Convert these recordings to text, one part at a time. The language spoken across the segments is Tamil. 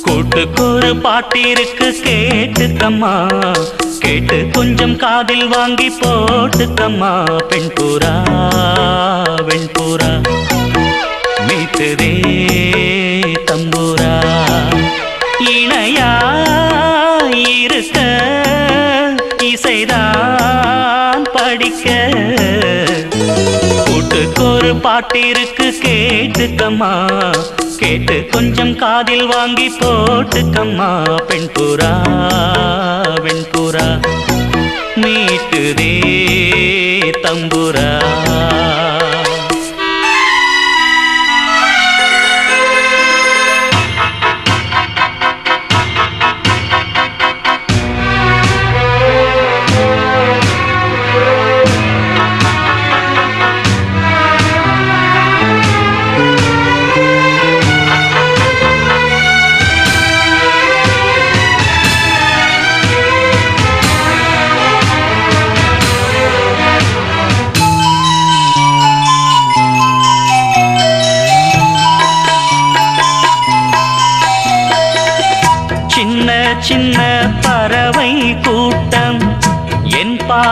கூட்டுக்கொரு பாட்டிருக்கு கேட்டுக்கம்மா கேட்டு கொஞ்சம் காதில் வாங்கி போட்டுக்கம்மா பெண் புறா வெண்புறா மீட்டுதே தம்பூரா. இணையா இருக்க இசைதான் பாட்டிருக்கு கேட்டுக்கம்மா. கேட்டு கொஞ்சம் காதில் வாங்கி போட்டுக்கம்மா. பெண் புறா வெண்புறா மீட்டுதே தம்புரா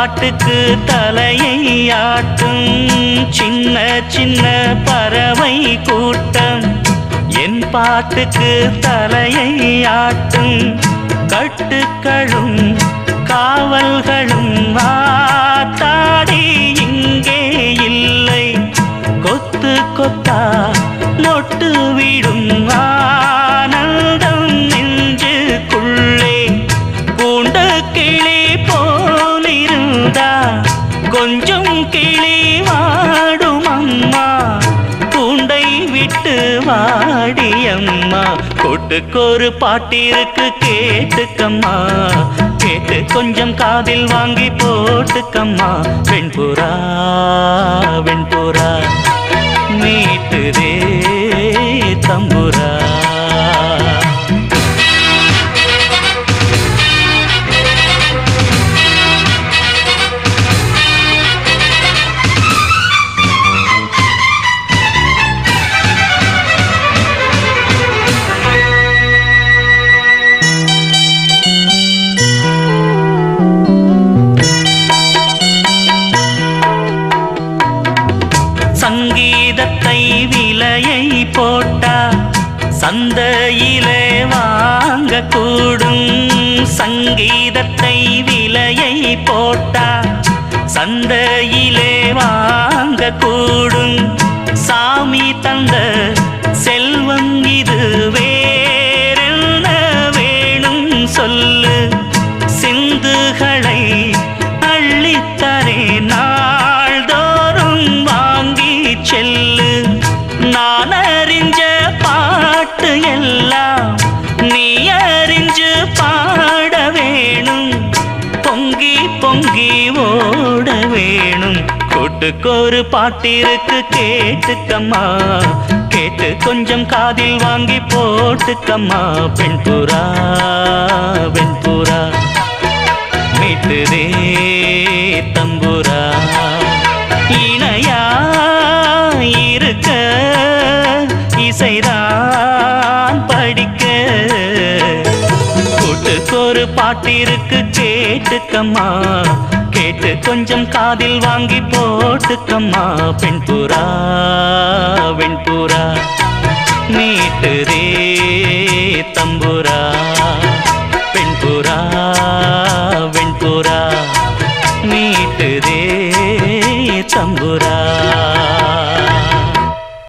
பாட்டுக்கு தலையை ஆட்டும். சின்ன சின்ன பறவை கூட்டம். என் பாட்டுக்கு தலையை ஆட்டும். கட்டுக்களும் காவல்களும் கொஞ்சம் வாடும் அம்மா பூண்டை விட்டு வாடியம்மா. கொட்டுக்கொரு பாட்டிருக்கு கேட்டுக்கம்மா. கேட்டு கொஞ்சம் காதில் வாங்கி போட்டுக்கம்மா. வெண்புறா வெண்புறா. மீட்டுதே தம்புரா போட்டா சந்தையிலே வாங்க கூடும் சங்கீதத்தை விலையை போட்டா சந்தையிலே வாங்க கூடும் சாமி தந்த செல்வம் இது வேறென்ன வேணும் சொல்லு. சிந்துகளை அள்ளித்தரே நாள்தோறும் வாங்கி செல்லு. நான் பொங்கி பொங்கி ஓட வேணும். கூட்டுக்கோரு பாட்டிருக்கு கேட்டுக்கம்மா. கேட்டு கொஞ்சம் காதில் வாங்கி போட்டுக்கம்மா. பெண் புறா வெண்புறா மீட்டுதே தம்புரா. பாட்டிருக்கு கேட்டுக்கம்மா. கேட்டு கொஞ்சம் காதில் வாங்கி போட்டுக்கம்மா. பெண் புறா வெண்புறா. நீட்டுதே.